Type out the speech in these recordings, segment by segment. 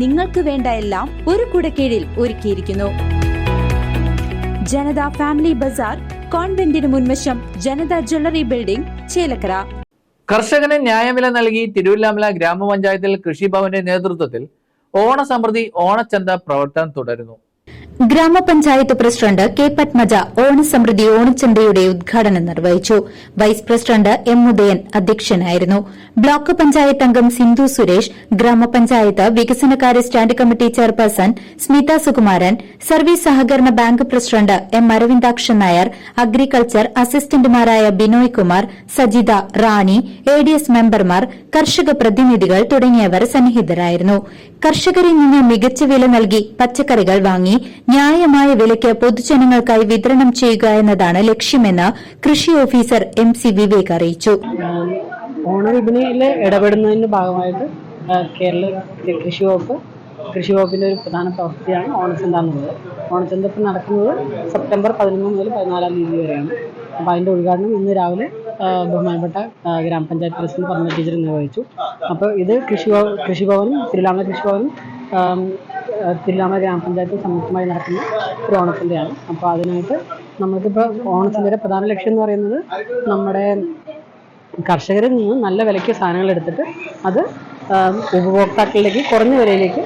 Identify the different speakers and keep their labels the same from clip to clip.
Speaker 1: നിങ്ങൾക്ക് വേണ്ട എല്ലാം ഒരു കുടക്കീഴിൽ ഒരുക്കിയിരിക്കുന്നു. ജനത ഫാമിലി ബസാർ കോൺവെന്റിന് മുൻവശം ജനത ജ്വല്ലറി ബിൽഡിംഗ് ചേലക്കര.
Speaker 2: കർഷകന് ന്യായവില നൽകി തിരുവല്ലാമല ഗ്രാമപഞ്ചായത്തിൽ കൃഷിഭവന്റെ നേതൃത്വത്തിൽ ഓണസമൃദ്ധി ഓണച്ചന്ത പ്രവർത്തനം തുടരുന്നു.
Speaker 3: ഗ്രാമപഞ്ചായത്ത് പ്രസിഡന്റ് കെ പത്മജ ഓണസമൃദ്ധി ഓണച്ചന്തയുടെ ഉദ്ഘാടനം നിർവഹിച്ചു. വൈസ് പ്രസിഡന്റ് എം ഉദയൻ അധ്യക്ഷനായിരുന്നു. ബ്ലോക്ക് പഞ്ചായത്ത് അംഗം സിന്ധു സുരേഷ് ഗ്രാമപഞ്ചായത്ത് വികസനകാര്യ stand committee chairperson Smitha Sukumaran service സഹകരണ bank president M Aravindakshan Nair agriculture അസിസ്റ്റന്റുമാരായ Binoy Kumar Sajitha Rani A D S മെമ്പർമാർ കർഷക പ്രതിനിധികൾ തുടങ്ങിയവർ സന്നിഹിതരായിരുന്നു. കർഷകരിൽ നിന്ന് മികച്ച വില നൽകി പച്ചക്കറികൾ വാങ്ങി ന്യായമായ വിലയ്ക്ക് പൊതുജനങ്ങൾക്കായി വിതരണം ചെയ്യുക എന്നതാണ് ലക്ഷ്യമെന്ന് കൃഷി ഓഫീസർ എം സി വിവേക് അറിയിച്ചു.
Speaker 4: ഓണവിപണിയിൽ ഇടപെടുന്നതിന്റെ ഭാഗമായിട്ട് കേരള കൃഷി വകുപ്പ് കൃഷി വകുപ്പിന്റെ ഒരു പ്രധാന പ്രവൃത്തിയാണ് ഓണച്ചന്ത എന്നുള്ളത് ഓണച്ചന്ത ഇപ്പം നടക്കുന്നത് സെപ്റ്റംബർ പതിനൊന്ന് മുതൽ പതിനാലാം തീയതി വരെയാണ്. അപ്പോൾ അതിന്റെ ഉദ്ഘാടനം ഇന്ന് രാവിലെ ബഹുമാനപ്പെട്ട ഗ്രാമപഞ്ചായത്ത് പ്രസിഡന്റ് പറഞ്ഞ ടീച്ചർ നിർവഹിച്ചു. അപ്പോൾ ഇത് കൃഷി ഭവ- കൃഷിഭവനും തിരുവിലാമല കൃഷിഭവനും ആം, ഗ്രാമപഞ്ചായത്ത് സംയുക്തമായി നടക്കുന്ന ഒരു ഓണത്തിന്റെയാണ് അപ്പോൾ അതിനായിട്ട് നമുക്കിപ്പോൾ ഓണത്തിന്റെ പ്രധാന ലക്ഷ്യം എന്ന് പറയുന്നത് നമ്മുടെ കർഷകരിൽ നിന്ന് നല്ല വിലയ്ക്ക് സാധനങ്ങൾ എടുത്തിട്ട് അത് ഉപഭോക്താക്കളിലേക്ക് കുറഞ്ഞ വിലയിലേക്ക്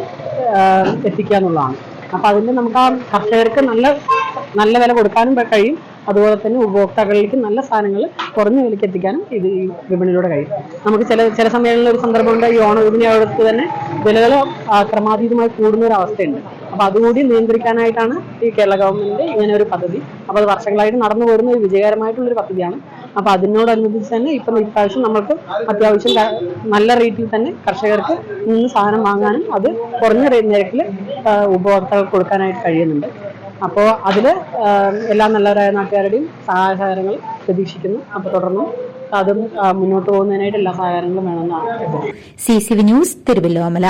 Speaker 4: എത്തിക്കുക എന്നുള്ളതാണ്. അപ്പോൾ അതിന്റെ നമുക്ക് ആ കർഷകർക്ക് നല്ല നല്ല വില കൊടുക്കാനും കഴിയും. അതുപോലെ തന്നെ ഉപഭോക്താക്കളിലേക്ക് നല്ല സാധനങ്ങൾ കുറഞ്ഞ വിലയ്ക്ക് എത്തിക്കാനും ഇത് ഈ വിപണിയിലൂടെ കഴിയും. നമുക്ക് ചില ചില സമയങ്ങളിൽ ഒരു സന്ദർഭമുണ്ട് ഈ ഓണ വിപണിയോടത്ത് തന്നെ വിലകൾ ക്രമാതീതമായി കൂടുന്ന ഒരു അവസ്ഥയുണ്ട്. അപ്പോൾ അതുകൂടി നിയന്ത്രിക്കാനായിട്ടാണ് ഈ കേരള ഗവൺമെന്റ് ഇങ്ങനെ ഒരു പദ്ധതി. അപ്പോൾ അത് വർഷങ്ങളായിട്ട് നടന്നു പോരുന്ന ഒരു വിജയകരമായിട്ടുള്ളൊരു പദ്ധതിയാണ്. അപ്പോൾ അതിനോടനുബന്ധിച്ച് തന്നെ ഇപ്പം ഇപ്രാവശ്യം നമുക്ക് അത്യാവശ്യം നല്ല റേറ്റിൽ തന്നെ കർഷകർക്ക് നിന്ന് സാധനം വാങ്ങാനും അത് കുറഞ്ഞ നിരക്കിൽ ഉപഭോക്താക്കൾക്ക് കൊടുക്കാനായിട്ട് കഴിയുന്നുണ്ട്. അപ്പോൾ അതിൽ എല്ലാ നല്ലവരായ നാട്ടുകാരുടെയും സഹായ സഹകരണങ്ങൾ പ്രതീക്ഷിക്കുന്നു. അപ്പോൾ തുടർന്ന് അതും മുന്നോട്ട് പോകുന്നതിനായിട്ട് എല്ലാ സഹകരണങ്ങളും വേണമെന്നാണ്
Speaker 3: C C V news Thiruvallomala